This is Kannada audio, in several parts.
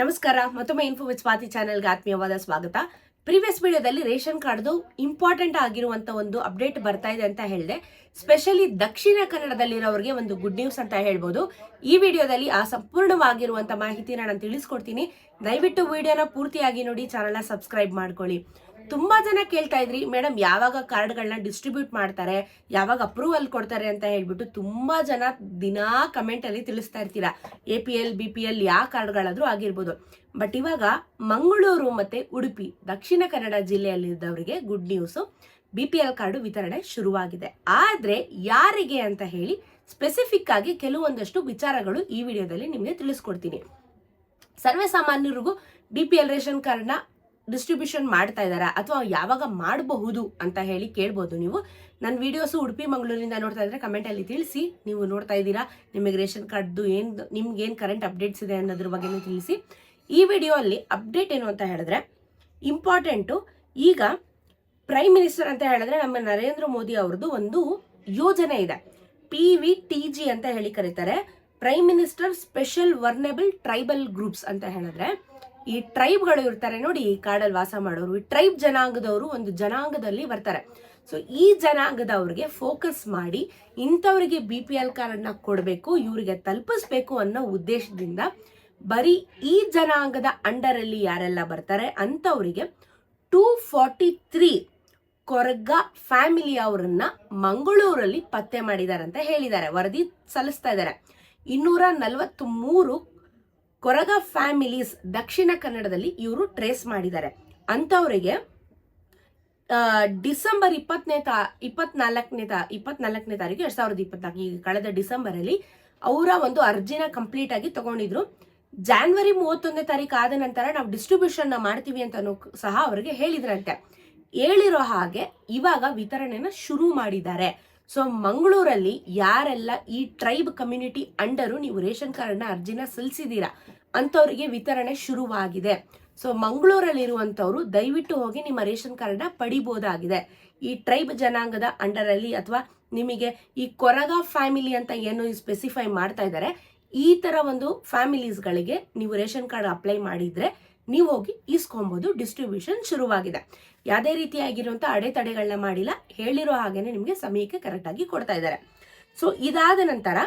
ನಮಸ್ಕಾರ, ಮತ್ತೊಮ್ಮೆ ಇನ್ಫೋ ವಿತ್ ಸ್ವಾತಿ ಚಾನೆಲ್ಗೆ ಆತ್ಮೀಯವಾದ ಸ್ವಾಗತ. ಪ್ರೀವಿಯಸ್ ವಿಡಿಯೋದಲ್ಲಿ ರೇಷನ್ ಕಾರ್ಡ್ದು ಇಂಪಾರ್ಟೆಂಟ್ ಆಗಿರುವಂತ ಒಂದು ಅಪ್ಡೇಟ್ ಬರ್ತಾ ಇದೆ ಅಂತ ಹೇಳಿದೆ. ಸ್ಪೆಷಲಿ ದಕ್ಷಿಣ ಕನ್ನಡದಲ್ಲಿರೋರಿಗೆ ಒಂದು ಗುಡ್ ನ್ಯೂಸ್ ಅಂತ ಹೇಳ್ಬೋದು. ಈ ವಿಡಿಯೋದಲ್ಲಿ ಆ ಸಂಪೂರ್ಣವಾಗಿರುವಂತ ಮಾಹಿತಿನ ನಾನು ತಿಳಿಸ್ಕೊಡ್ತೀನಿ. ದಯವಿಟ್ಟು ವಿಡಿಯೋನ ಪೂರ್ತಿಯಾಗಿ ನೋಡಿ ಚಾನಲ್ನ ಸಬ್ಸ್ಕ್ರೈಬ್ ಮಾಡ್ಕೊಳ್ಳಿ. ತುಂಬಾ ಜನ ಕೇಳ್ತಾ ಇದ್ರಿ ಮೇಡಮ್ ಯಾವಾಗ ಕಾರ್ಡ್ಗಳನ್ನ ಡಿಸ್ಟ್ರಿಬ್ಯೂಟ್ ಮಾಡ್ತಾರೆ, ಯಾವಾಗ ಅಪ್ರೂವಲ್ ಕೊಡ್ತಾರೆ ಅಂತ ಹೇಳ್ಬಿಟ್ಟು ತುಂಬಾ ಜನ ದಿನಾ ಕಮೆಂಟ್ ಅಲ್ಲಿ ತಿಳಿಸ್ತಾ ಇರ್ತೀರಾ. A P L B P L ಯಾವ ಕಾರ್ಡ್ಗಳಾದ್ರೂ ಆಗಿರ್ಬೋದು. ಬಟ್ ಇವಾಗ ಮಂಗಳೂರು ಮತ್ತೆ Udupi, Dakshina Kannada ಜಿಲ್ಲೆಯಲ್ಲಿದ್ದವರಿಗೆ good news B P L card ವಿತರಣೆ ಶುರುವಾಗಿದೆ. ಆದ್ರೆ ಯಾರಿಗೆ ಅಂತ ಹೇಳಿ ಸ್ಪೆಸಿಫಿಕ್ ಆಗಿ ಕೆಲವೊಂದಷ್ಟು ವಿಚಾರಗಳು ಈ ವಿಡಿಯೋದಲ್ಲಿ ನಿಮಗೆ ತಿಳಿಸ್ಕೊಡ್ತೀನಿ. ಸರ್ವೇ ಸಾಮಾನ್ಯರಿಗೂ ಬಿ ಪಿ ಎಲ್ ರೇಷನ್ ಕಾರ್ಡ್ನ ಡಿಸ್ಟ್ರಿಬ್ಯೂಷನ್ ಮಾಡ್ತಾ ಇದ್ದಾರಾ ಅಥವಾ ಯಾವಾಗ ಮಾಡಬಹುದು ಅಂತ ಹೇಳಿ ಕೇಳ್ಬೋದು ನೀವು. ನನ್ನ ವಿಡಿಯೋಸು ಉಡುಪಿ, ಮಂಗಳೂರಿಂದ ನೋಡ್ತಾ ಇದ್ರೆ ಕಮೆಂಟಲ್ಲಿ ತಿಳಿಸಿ. ನೀವು ನೋಡ್ತಾ ಇದ್ದೀರಾ, ನಿಮಗೆ ರೇಷನ್ ಕಾರ್ಡ್ದು ಏನು, ನಿಮ್ಗೆ ಏನು ಕರೆಂಟ್ ಅಪ್ಡೇಟ್ಸ್ ಇದೆ ಅನ್ನೋದ್ರ ಬಗ್ಗೆನೂ ತಿಳಿಸಿ. ಈ ವಿಡಿಯೋ ಅಲ್ಲಿ ಅಪ್ಡೇಟ್ ಏನು ಅಂತ ಹೇಳಿದ್ರೆ ಇಂಪಾರ್ಟೆಂಟು ಈಗ ಪ್ರೈಮ್ ಮಿನಿಸ್ಟರ್ ಅಂತ ಹೇಳಿದ್ರೆ ನಮ್ಮ ನರೇಂದ್ರ ಮೋದಿ ಅವ್ರದ್ದು ಒಂದು ಯೋಜನೆ ಇದೆ. ಪಿ ವಿ ಟಿ ಜಿ ಅಂತ ಹೇಳಿ ಕರೀತಾರೆ. Prime minister special vulnerable tribal groups ಅಂತ ಹೇಳಿದ್ರೆ ಈ ಟ್ರೈಬ್ಗಳು ಇರ್ತಾರೆ ನೋಡಿ, ಈ ಕಾಡಲ್ಲಿ ವಾಸ ಮಾಡೋರು. ಈ ಟ್ರೈಬ್ ಜನಾಂಗದವರು ಒಂದು ಜನಾಂಗದಲ್ಲಿ ಬರ್ತಾರೆ. ಸೊ ಈ ಜನಾಂಗದವ್ರಿಗೆ ಫೋಕಸ್ ಮಾಡಿ ಇಂಥವ್ರಿಗೆ ಬಿ ಪಿ ಎಲ್ ಕಾರ್ಡ್ನ ಕೊಡಬೇಕು, ಇವರಿಗೆ ತಲುಪಿಸ್ಬೇಕು ಅನ್ನೋ ಉದ್ದೇಶದಿಂದ ಬರೀ ಈ ಜನಾಂಗದ ಅಂಡರ್ ಅಲ್ಲಿ ಯಾರೆಲ್ಲ ಬರ್ತಾರೆ ಅಂಥವರಿಗೆ two forty three Koraga family ಅವರನ್ನ ಮಂಗಳೂರಲ್ಲಿ ಪತ್ತೆ ಮಾಡಿದ್ದಾರೆ ಅಂತ ಹೇಳಿದ್ದಾರೆ. ವರದಿ ಸಲ್ಲಿಸ್ತಾ ಇದ್ದಾರೆ. ಇನ್ನೂರ ನಲವತ್ತ್ ಮೂರು ಕೊರಗ ಫ್ಯಾಮಿಲೀಸ್ ದಕ್ಷಿಣ ಕನ್ನಡದಲ್ಲಿ ಇವರು ಟ್ರೇಸ್ ಮಾಡಿದ್ದಾರೆ. ಅಂಥವರಿಗೆ ಡಿಸೆಂಬರ್ ಇಪ್ಪತ್ತನೇ ತಾ, ಇಪ್ಪತ್ನಾಲ್ಕನೇ ತಾ, ಇಪ್ಪತ್ನಾಲ್ಕನೇ ತಾರೀಕು ಎರಡು ಸಾವಿರದ ಇಪ್ಪತ್ನಾಲ್ಕು ಈಗ ಕಳೆದ ಡಿಸೆಂಬರ್ ಅಲ್ಲಿ ಅವರ ಒಂದು ಅರ್ಜಿನ ಕಂಪ್ಲೀಟ್ ಆಗಿ ತಗೊಂಡಿದ್ರು. ಜಾನ್ವರಿ ಮೂವತ್ತೊಂದನೇ ತಾರೀಕು ಆದ ನಂತರ ನಾವು ಡಿಸ್ಟ್ರಿಬ್ಯೂಷನ್ ಮಾಡ್ತೀವಿ ಅಂತಲೂ ಸಹ ಅವರಿಗೆ ಹೇಳಿದ್ರಂತೆ. ಹೇಳಿರೋ ಹಾಗೆ ಇವಾಗ ವಿತರಣೆನ ಶುರು ಮಾಡಿದ್ದಾರೆ. ಸೊ ಮಂಗಳೂರಲ್ಲಿ ಯಾರೆಲ್ಲ ಈ ಟ್ರೈಬ್ ಕಮ್ಯುನಿಟಿ ಅಂಡರು ನೀವು ರೇಷನ್ ಕಾರ್ಡ್ನ ಅರ್ಜಿನ ಸಲ್ಲಿಸಿದ್ದೀರಾ ಅಂಥವ್ರಿಗೆ ವಿತರಣೆ ಶುರುವಾಗಿದೆ. ಸೊ ಮಂಗಳೂರಲ್ಲಿ ಇರುವಂತವ್ರು ದಯವಿಟ್ಟು ಹೋಗಿ ನಿಮ್ಮ ರೇಷನ್ ಕಾರ್ಡ್ನ ಪಡಿಬೋದಾಗಿದೆ. ಈ ಟ್ರೈಬ್ ಜನಾಂಗದ ಅಂಡರಲ್ಲಿ ಅಥವಾ ನಿಮಗೆ ಈ ಕೊರಗ ಫ್ಯಾಮಿಲಿ ಅಂತ ಏನು ಸ್ಪೆಸಿಫೈ ಮಾಡ್ತಾ ಇದ್ದಾರೆ, ಈ ಥರ ಒಂದು ಫ್ಯಾಮಿಲೀಸ್ಗಳಿಗೆ ನೀವು ರೇಷನ್ ಕಾರ್ಡ್ ಅಪ್ಲೈ ಮಾಡಿದ್ರೆ ನೀವು ಹೋಗಿ ಇಸ್ಕೊಂಬೋದು ಡಿಸ್ಟ್ರಿಬ್ಯೂಷನ್ ಶುರುವಾಗಿದೆ. ಯಾವುದೇ ರೀತಿಯಾಗಿರುವಂಥ ಅಡೆತಡೆಗಳನ್ನ ಮಾಡಿಲ್ಲ, ಹೇಳಿರೋ ಹಾಗೇನೆ ನಿಮಗೆ ಸಮಯಕ್ಕೆ ಕರೆಕ್ಟಾಗಿ ಕೊಡ್ತಾ ಇದ್ದಾರೆ. ಸೊ ಇದಾದ ನಂತರ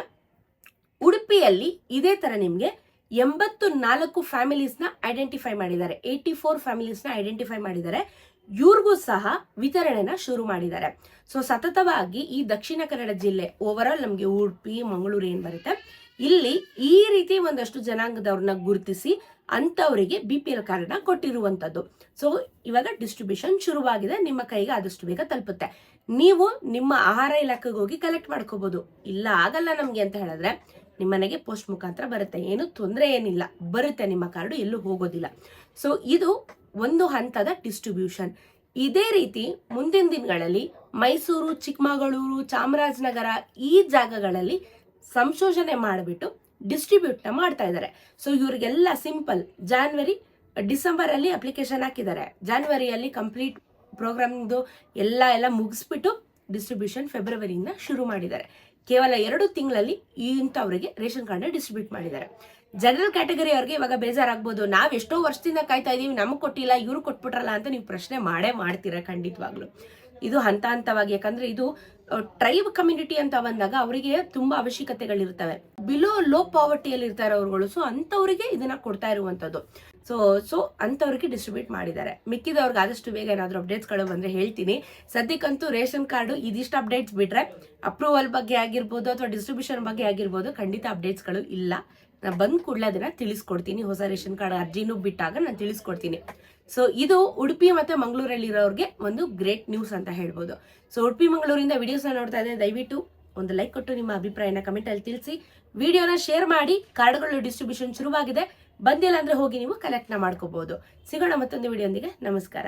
ಉಡುಪಿಯಲ್ಲಿ ಇದೇ ಥರ ನಿಮಗೆ ಎಂಬತ್ತು ನಾಲ್ಕು ಫ್ಯಾಮಿಲೀಸ್ನ ಐಡೆಂಟಿಫೈ ಮಾಡಿದ್ದಾರೆ. ಏಯ್ಟಿ ಫೋರ್ ಫ್ಯಾಮಿಲೀಸ್ನ ಐಡೆಂಟಿಫೈ ಮಾಡಿದ್ದಾರೆ. ಇವ್ರಿಗೂ ಸಹ ವಿತರಣೆನ ಶುರು ಮಾಡಿದ್ದಾರೆ. ಸೊ ಸತತವಾಗಿ ಈ ದಕ್ಷಿಣ ಕನ್ನಡ ಜಿಲ್ಲೆ ಓವರ್ ಆಲ್ ನಮಗೆ ಉಡುಪಿ, ಮಂಗಳೂರು ಏನು ಬರುತ್ತೆ? ಇಲ್ಲಿ ಈ ರೀತಿ ಒಂದಷ್ಟು ಜನಾಂಗದವ್ರನ್ನ ಗುರುತಿಸಿ ಅಂಥವರಿಗೆ ಬಿ ಪಿ ಎಲ್ ಕಾರ್ಡ್ನ ಕೊಟ್ಟಿರುವಂತದ್ದು. ಸೊ ಇವಾಗ ಡಿಸ್ಟ್ರಿಬ್ಯೂಷನ್ ಶುರುವಾಗಿದೆ. ನಿಮ್ಮ ಕೈಗೆ ಆದಷ್ಟು ಬೇಗ ತಲುಪುತ್ತೆ. ನೀವು ನಿಮ್ಮ ಆಹಾರ ಇಲಾಖೆಗೆ ಹೋಗಿ ಕಲೆಕ್ಟ್ ಮಾಡ್ಕೋಬಹುದು ಇಲ್ಲ ಆಗಲ್ಲ ನಮಗೆ ಅಂತ ಹೇಳಿದ್ರೆ ನಿಮ್ಮ ಮನೆಗೆ ಪೋಸ್ಟ್ ಮುಖಾಂತರ ಬರುತ್ತೆ. ಏನು ತೊಂದರೆ ಏನಿಲ್ಲ. ಬರುತ್ತೆ. ನಿಮ್ಮ ಕಾರ್ಡು ಎಲ್ಲೂ ಹೋಗೋದಿಲ್ಲ. ಸೊ ಇದು ಒಂದು ಹಂತದ ಡಿಸ್ಟ್ರಿಬ್ಯೂಷನ್ ಇದೇ ರೀತಿ ಮುಂದಿನ ದಿನಗಳಲ್ಲಿ ಮೈಸೂರು, ಚಿಕ್ಕಮಗಳೂರು, ಚಾಮರಾಜನಗರ ಈ ಜಾಗಗಳಲ್ಲಿ ಸಂಶೋಧನೆ ಮಾಡಿಬಿಟ್ಟು ಡಿಸ್ಟ್ರಿಬ್ಯೂಟ್ನ ಮಾಡ್ತಾ ಇದ್ದಾರೆ. ಸೊ ಇವರಿಗೆಲ್ಲ ಸಿಂಪಲ್ ಜಾನ್ವರಿ ಡಿಸೆಂಬರ್ ಅಲ್ಲಿ ಅಪ್ಲಿಕೇಶನ್ ಹಾಕಿದ್ದಾರೆ. ಜಾನ್ವರಿಯಲ್ಲಿ ಕಂಪ್ಲೀಟ್ ಪ್ರೋಗ್ರಾಮ್ದು ಎಲ್ಲ ಎಲ್ಲ ಮುಗಿಸ್ಬಿಟ್ಟು ಡಿಸ್ಟ್ರಿಬ್ಯೂಷನ್ ಫೆಬ್ರವರಿಯಿಂದ ಶುರು ಮಾಡಿದ್ದಾರೆ. ಕೇವಲ ಎರಡು ತಿಂಗಳಲ್ಲಿ ಇಂಥವರಿಗೆ ರೇಷನ್ ಕಾರ್ಡ್ನ ಡಿಸ್ಟ್ರಿಬ್ಯೂಟ್ ಮಾಡಿದ್ದಾರೆ. ಜನರಲ್ ಕ್ಯಾಟಗರಿ ಅವ್ರಿಗೆ ಇವಾಗ ಬೇಜಾರಾಗ್ಬೋದು. ನಾವು ಎಷ್ಟೋ ವರ್ಷದಿಂದ ಕಾಯ್ತಾ ಇದೀವಿ, ನಮಗೆ ಕೊಟ್ಟಿಲ್ಲ, ಇವರು ಕೊಟ್ಬಿಟ್ರಲ್ಲ ಅಂತ ನೀವು ಪ್ರಶ್ನೆ ಮಾಡೇ ಮಾಡ್ತೀರಾ ಖಂಡಿತವಾಗ್ಲು. ಇದು ಹಂತ ಹಂತವಾಗಿ. ಯಾಕಂದ್ರೆ ಇದು ಟ್ರೈಬ್ ಕಮ್ಯುನಿಟಿ ಅಂತ ಬಂದಾಗ ಅವರಿಗೆ ತುಂಬಾ ಅವಶ್ಯಕತೆಗಳಿರ್ತವೆ. ಬಿಲೋ ಲೋ ಪಾವರ್ಟಿಯಲ್ಲಿ ಇರ್ತಾರೆ ಅವ್ರುಗಳು ಸೊ ಅಂತವರಿಗೆ ಇದನ್ನ ಕೊಡ್ತಾ ಇರುವಂತದ್ದು ಸೊ ಸೊ ಅಂತವ್ರಿಗೆ ಡಿಸ್ಟ್ರಿಬ್ಯೂಟ್ ಮಾಡಿದ್ದಾರೆ. ಮಿಕ್ಕಿದವ್ರಿಗೆ ಆದಷ್ಟು ಬೇಗ ಏನಾದರೂ ಅಪ್ಡೇಟ್ಸ್ಗಳು ಬಂದ್ರೆ ಹೇಳ್ತೀನಿ. ಸದ್ಯಕ್ಕಂತೂ ರೇಷನ್ ಕಾರ್ಡು ಇದಿಷ್ಟು ಅಪ್ಡೇಟ್ಸ್ ಬಿಟ್ರೆ ಅಪ್ರೂವಲ್ ಬಗ್ಗೆ ಆಗಿರ್ಬೋದು ಅಥವಾ ಡಿಸ್ಟ್ರಿಬ್ಯೂಷನ್ ಬಗ್ಗೆ ಆಗಿರ್ಬೋದು ಖಂಡಿತ ಅಪ್ಡೇಟ್ಸ್ಗಳು ಇಲ್ಲ. ನಾನು ಬಂದ ಕೂಡಲೇ ಅದನ್ನ ತಿಳಿಸ್ಕೊಡ್ತೀನಿ. ಹೊಸ ರೇಷನ್ ಕಾರ್ಡ್ ಅರ್ಜಿನೂ ಬಿಟ್ಟಾಗ ನಾನು ತಿಳಿಸ್ಕೊಡ್ತೀನಿ. ಸೊ ಇದು ಉಡುಪಿ ಮತ್ತು ಮಂಗಳೂರಲ್ಲಿರೋರಿಗೆ ಒಂದು ಗ್ರೇಟ್ ನ್ಯೂಸ್ ಅಂತ ಹೇಳ್ಬೋದು. ಸೊ ಉಡುಪಿ, ಮಂಗಳೂರಿಂದ ವಿಡಿಯೋಸ್ನ ನೋಡ್ತಾ ಇದ್ದೇನೆ ದಯವಿಟ್ಟು ಒಂದು ಲೈಕ್ ಕೊಟ್ಟು ನಿಮ್ಮ ಅಭಿಪ್ರಾಯನ ಕಮೆಂಟಲ್ಲಿ ತಿಳಿಸಿ. ವಿಡಿಯೋನ ಶೇರ್ ಮಾಡಿ, ಕಾರ್ಡ್ಗಳು ಡಿಸ್ಟ್ರಿಬ್ಯೂಷನ್ ಶುರುವಾಗಿದೆ. ಬಂದಿಲ್ಲ ಅಂದರೆ ಹೋಗಿ ನೀವು ಕಲೆಕ್ಟ್ನ ಮಾಡ್ಕೋಬೋದು. ಸಿಗೋಣ ಮತ್ತೊಂದು ವಿಡಿಯೋಂದಿಗೆ ನಮಸ್ಕಾರ.